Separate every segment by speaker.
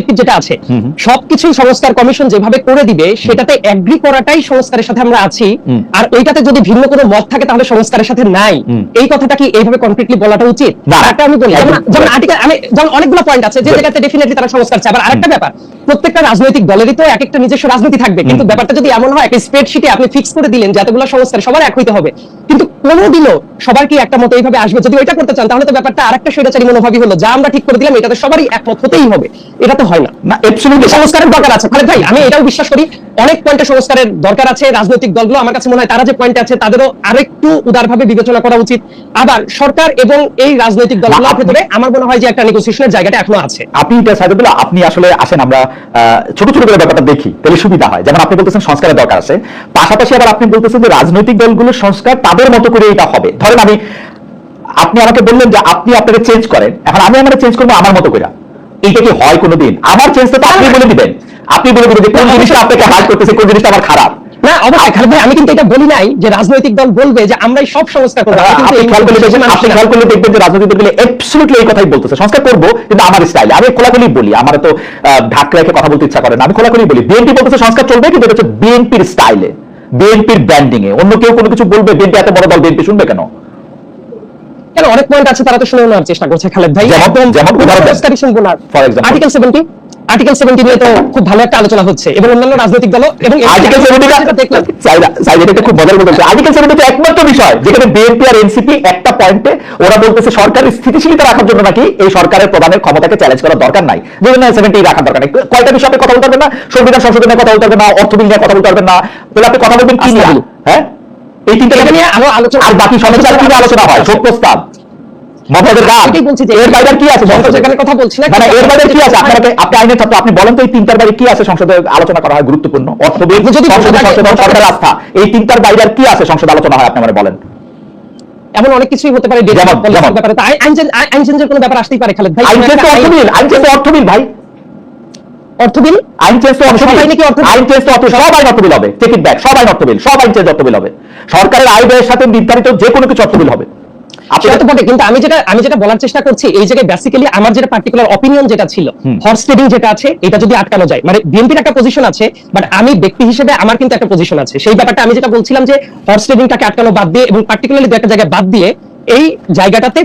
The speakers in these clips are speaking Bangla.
Speaker 1: পার্সপেক্টিভ যেটা আছে সবকিছুই সংস্কার কমিশন যেভাবে করে দিবে সেটাতে এগ্রি করাটাই সংস্কারের সাথে আমরা আছি। আর ওইটাতে যদি ভিন্ন কোনো মত থাকে তাহলে সংস্কারের সাথে নাই। এই কথাটা কি এইভাবে কমপ্লিটলি বলাটা উচিত। একটা আমি বলি যেমন আর্টিকেল আমি যেমন অনেকগুলো পয়েন্ট আছে যে জায়গাতে ডেফিনেটলি তারা সংস্কার চায়। আবার আরেকটা ব্যাপার প্রত্যেকটা রাজনৈতিক দলেরই তো এক একটা নিজস্ব রাজনীতি থাকবে। কিন্তু ব্যাপারটা যদি এমন হয় একটা স্প্রেডশিটে আপনি ফিক্স করে দিলেন যতগুলো সংস্কার সবার এক হইতে হবে। কিন্তু কোনোদিনও সবার কি একটা মতো এইভাবে আসবে? যদি ওইটা করতে চান তাহলে তো ব্যাপারটা আরেকটা স্বৈরাচারী মনোভাবী হলো। যা আমরা ঠিক করে দিলাম এটা তো সবারই একমত হতেই হবে। এটা তো হয় না। সংস্কারের দরকার আছে। খালেদ ভাই আমি এটাও বিশ্বাস করি। অনেক পয়েন্টে সংস্কারের দরকার আছে রাজনৈতিক দলগুলো আমার কাছে মনে হয় তারা যে পয়েন্টে আছে তাদেরও আরেকটু উদারভাবে বিবেচনা করা উচিত। আবার সরকার এবং এই রাজনৈতিক দলগুলোর ভেতরে আমার মনে হয় যে একটা নেগোসিয়েশনের জায়গাটা এখনও আছে।
Speaker 2: আপনি এটা সাইদুল্লাহ আপনি আসলে আসেন আমরা ছোট ছোট করে ব্যাপারটা দেখি তাহলে সুবিধা হয়। যেমন আপনি বলতেছেন সংস্কারের দরকার আছে। পাশাপাশি আবার আপনি বলতেছেন যে রাজনৈতিক দলগুলোর সংস্কার তাদের মতো করে এটা হবে। ধরেন আমি আপনি আমাকে বললেন যে আপনি আপনাকে চেঞ্জ করেন। এখন আমি আমার চেঞ্জ করব আমার মতো করে এইটা কি হয় কোনোদিন? আমার চেঞ্জ তো আপনি বলে দিবেন। আপনি বলে দিবেন যে কোন জিনিসটা আপনাকে হার্ট করতেছে কোন জিনিসটা আমার খারাপ?
Speaker 1: না অবশ্যই। খালেদ ভাই আমি কিন্তু এটা বলি নাই যে রাজনৈতিক দল বলবে যে আমরাই সব সংস্কার করব।
Speaker 2: আপনি খেয়াল করলে দেখবেন যে রাজনৈতিক দলগুলো অ্যাবসলিউটলি এই কথাই বলতেছে। সংস্কার করব কিন্তু আমার স্টাইলে আমি খোলাখুলি বলি আমার তো ঢাক রেখে কথা বলতে ইচ্ছা করে না। আমি খোলাখুলি বলি বিএনপি বলতেছে সংস্কার চলবে কিন্তু এটা হচ্ছে বিএনপির স্টাইলে বিএনপির ব্র্যান্ডিং এ। অন্য কেউ কোনো কিছু বলবে বিএনপি এত বড় দল বিএনপি শুনবে কেন?
Speaker 1: কেন অনেক পয়েন্ট আছে তারা তো শুনে নেওয়ার চেষ্টা করছে খালেদ ভাই।
Speaker 2: যেমন- যেমন For example.
Speaker 1: Article seventy article seventy নিয়ে তো খুব ভালো একটা আলোচনা হচ্ছে এবং অন্যান্য রাজনৈতিক দল এবং
Speaker 2: আর্টিকেল
Speaker 1: যেটা দেখলাম।
Speaker 2: সেভেন্টি খুব মজার বলতে আর্টিকেল সেভেন্টি একমাত্র বিষয় যেখানে বিএনপি আর এনসিপি একটা পয়েন্টে ওরা বলতেছে সরকারের স্থিতিশীলতা রাখার জন্য নাকি এই সরকারের প্রধানের ক্ষমতাকে চ্যালেঞ্জ করার দরকার নাই। যেখানে সেভেন্টি রাখার দরকার নেই। কয়টা বিষয়ে আপনি কথা বলতে পারবেন না? সংবিধান সংশোধনের কথা বলতে পারবেন না অর্থ বিল নিয়ে কথা বলতে পারবেন না। তাহলে আপনি কথা বলবেন কি নিয়ে? হ্যাঁ? এই তিনটা
Speaker 1: নিয়ে আরও আলোচনা
Speaker 2: আর বাকি সমস্যা কি আলোচনা হয়? শোক প্রস্তাব। মমতাজের গান।
Speaker 1: এটাই বলছি যে
Speaker 2: এর বাইরে কি আছে
Speaker 1: মমতাজের
Speaker 2: সংসদে?
Speaker 1: কথা বলছি না,
Speaker 2: না, না, এর বাইরে কি আছে? আপনাকে আপনি আইনের ছাত্র আপনি বলেন তো এই তিনটার বাইরে কি আছে সংসদে আলোচনা করা হয় গুরুত্বপূর্ণ? অর্থবিদ
Speaker 1: যদি
Speaker 2: সংসদে
Speaker 1: বলতে
Speaker 2: সরকার আস্থা এই তিনটার বাইরে কি আছে সংসদে আলোচনা হয় আপনি আমাকে বলেন।
Speaker 1: এমন অনেক কিছুই হতে পারে ব্যাপারে। আইন- চেঞ্জের কোনো ব্যাপার আসতেই পারে খালেদ ভাই।
Speaker 2: আইন চেঞ্জ অর্থবিল। আইন চেঞ্জ তো অর্থবিল ভাই।
Speaker 1: অর্থ
Speaker 2: আইন চেঞ্জ তো অর্থবিল।
Speaker 1: সব অর্থবিল?
Speaker 2: আইন চেঞ্জ তো সব আইন অর্থবিল হবে। টেক ইট ব্যাক সব আইন অর্থবিল। সব আইন চেঞ্জ অর্থবিল হবে। সরকারের আয় ব্যয়ের সাথে নির্ধারিত যে কোনো কিছু অর্থবিল হবে।
Speaker 1: সেটা তো বটে কিন্তু আমি যেটা আমি যেটা বলার চেষ্টা করছি এই জায়গায় বেসিক্যালি আমার যেটা পার্টিকুলার অপিনিয়ন যেটা ছিল হর্স ট্রেডিং যেটা আছে এটা যদি আটকানো যায় মানে বিএনপির একটা পজিশন আছে বাট আমি ব্যক্তি হিসেবে আমার কিন্তু একটা পজিশন আছে। সেই ব্যাপারটা আমি যেটা বলছিলাম যে হর্স ট্রেডিংটাকে আটকানো বাদ দিয়ে এবং পার্টিকুলারলি দু একটা জায়গায় বাদ দিয়ে এই জায়গাটাতে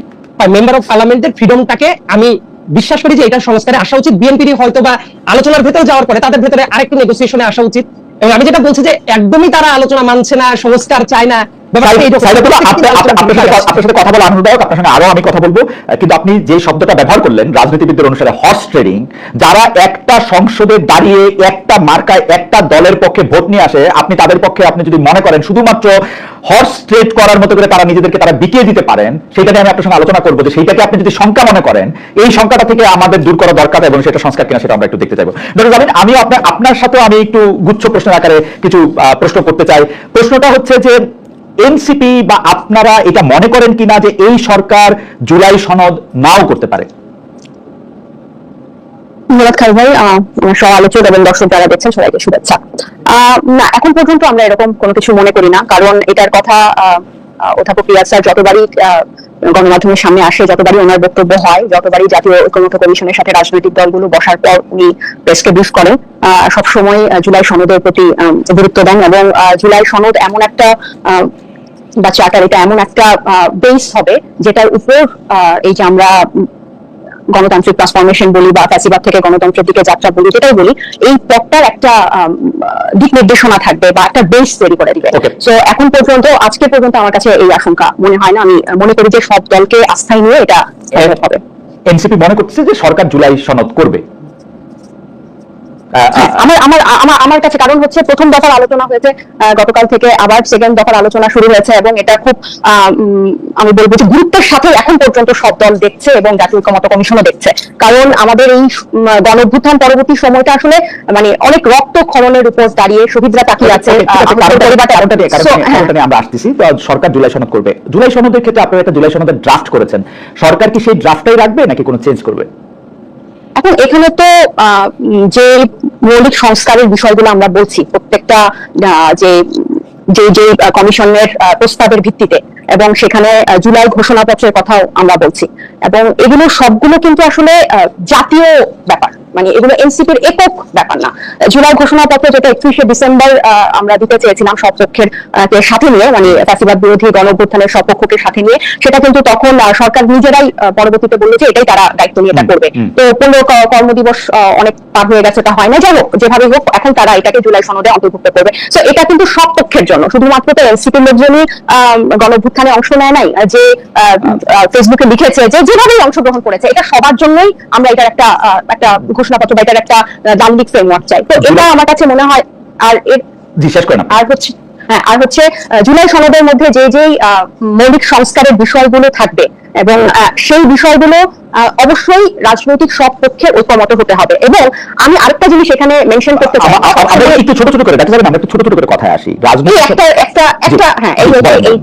Speaker 1: মেম্বার অফ পার্লামেন্টের ফ্রিডমটাকে আমি বিশ্বাস করি যে এটা সংস্কারে আসা উচিত। বিএনপির হয়তো বা আলোচনার ভেতরে যাওয়ার পরে তাদের ভেতরে আরেকটু নেগোসিয়েশনে আসা উচিত। এবং আমি যেটা বলছি যে একদমই তারা আলোচনা মানছে না সংস্কার চায় না
Speaker 2: আপনি- আপনি- আপনার সাথে কথা বলা আনন্দদায়ক আপনার সঙ্গে আরও আমি কথা বলব। কিন্তু আপনি যে শব্দটা ব্যবহার করলেন রাজনীতিবিদদের অনুসারে হর্স ট্রেডিং যারা একটা সংসদে দাঁড়িয়ে একটা মার্কায় একটা দলের পক্ষে ভোট নিয়ে আসে আপনি তাদের পক্ষে আপনি যদি মনে করেন শুধুমাত্র হর্স ট্রেড করার মতো করে তারা নিজেদেরকে তারা বিকিয়ে দিতে পারেন সেটা নিয়ে আমি আপনার সঙ্গে আলোচনা করব যে সেইটাকে আপনি যদি শঙ্কা মনে করেন এই শঙ্কাটা থেকে আমাদের দূর করা দরকার এবং সেটা সংস্কার কিনা সেটা আমরা একটু দেখতে চাইব। ডক্টর জামিন আমি আপনার আপনার সাথেও আমি একটু গুচ্ছ প্রশ্নের আকারে কিছু প্রশ্ন করতে চাই। প্রশ্নটা হচ্ছে যে এনসিপি বা আপনারা এটা মনে করেন কিনা যে এই সরকার জুলাই সনদ নাও করতে পারে?
Speaker 3: ভাই আমার আলোচক এবং দর্শক যারা সবাইকে শুভেচ্ছা। না এখন পর্যন্ত আমরা এরকম কোনো কিছু মনে করি না কারণ এটার কথা অধ্যাপক রিয়াজ স্যার যতবারই গণমাধ্যমের সামনে আসে যতবারই ওনার বক্তব্য হয় যতবারই জাতীয় ঐক্যমত্য কমিশনের সাথে রাজনৈতিক দলগুলো বসার পর উনি প্রেসকে ব্রিফ করেন সবসময় জুলাই সনদের প্রতি গুরুত্ব দেন এবং জুলাই সনদ এমন একটা আহ, বা চার্টার এটা এমন একটা বেস হবে যেটার উপর এই যে আমরা গণতান্ত্রিক ট্রান্সফরমেশন বলি বা ফ্যাসিবাদ থেকে গণতন্ত্রের দিকে যাত্রা বলি যেটাই বলি এই পথটার একটা দিক নির্দেশনা থাকবে বা একটা বেস তৈরি করে দিবে. তো এখন পর্যন্ত আজকে পর্যন্ত আমার কাছে এই আশঙ্কা মনে হয় না আমি মনে করি যে সব দলকে আস্থায় নিয়ে এটা হবে।
Speaker 2: এনসিপি মনে করতেছে যে সরকার জুলাই সনদ করবে।
Speaker 3: আমার আমার আমার আমার কাছে কারণ হচ্ছে প্রথম দফার আলোচনা হয়েছে গতকাল থেকে আবার সেকেন্ড দফার আলোচনা শুরু হয়েছে এবং এটা খুব আমি বলব যে গুরুত্বের সাথে এখন পর্যন্ত সব দল দেখছে এবং জাতীয় ঐক্যমত্য কমিশনও দেখছে। কারণ আমাদের এই গণ অভ্যুত্থান পরবর্তী সময়টা আসলে মানে অনেক রক্ত খননের উপর দাঁড়িয়ে শহীদরা তাকিয়ে আছে হ্যাঁ।
Speaker 2: আমরা আসতেছি। সরকার জুলাই সনদ করবে। জুলাই সনদের ক্ষেত্রে আপনারা একটা জুলাই সনদের ড্রাফট করেছেন। সরকার কি সেই ড্রাফটটাই রাখবে নাকি কোনো চেঞ্জ করবে?
Speaker 3: এখন এখানে তো যে মৌলিক সংস্কারের বিষয়গুলো আমরা বলছি, প্রত্যেকটা যে যে যে কমিশনের প্রস্তাবের ভিত্তিতে, এবং সেখানে জুলাই ঘোষণাপত্রের কথাও আমরা বলছি। এবং এগুলো সবগুলো কিন্তু আসলে জাতীয় ব্যাপার। মানে এগুলো এনসিপির একক ব্যাপার না। জুলাই ঘোষণাপত্র যেটা একত্রিশে ডিসেম্বর আমরা দিতে চেয়েছিলাম সব পক্ষের সাথে নিয়ে মানে ফ্যাসিবাদ বিরোধী গণ অভ্যুত্থানের সব পক্ষকে সাথে নিয়ে সেটা কিন্তু তখন সরকার নিজেরাই পরবর্তীতে বলল যে এটাই তারা দায়িত্ব নিয়ে এটা করবে। তো পনেরো কর্মদিবস অনেক পার হয়ে গেছে এটা হয় না। যাই হোক যেভাবে হোক এখন তারা এটাকে জুলাই সনদে অন্তর্ভুক্ত করবে। তো এটা কিন্তু সব পক্ষের জন্য। শুধুমাত্র তো এনসিপির লোকজনই আহ, গণ অভ্যুত্থানে অংশ নেয় নাই যে ফেসবুকে লিখেছে যে যেভাবেই অংশগ্রহণ করেছে এটা সবার জন্যই আমরা এটার একটা আহ, একটা ঘোষণাপত্র বা এটার একটা দান্ডিক ফ্রেমওয়ার্ক চাই। তো এটা আমার কাছে মনে হয় আর এর
Speaker 2: শেষ করেন
Speaker 3: আর হচ্ছে হ্যাঁ আর হচ্ছে জুলাই সনদের মধ্যে যে যেই মৌলিক সংস্কারের বিষয়গুলো থাকবে এবং সেই বিষয়গুলো অবশ্যই রাজনৈতিক সব পক্ষে ঐক্যমত হতে হবে। এবং আমি আরেকটা জিনিস এখানে মেনশন করতে চাই।
Speaker 2: একটু ছোট ছোট করে না আমরা একটু ছোট ছোট করে কথায় আসি। রাজনৈতিক
Speaker 3: একটা একটা একটা হ্যাঁ এই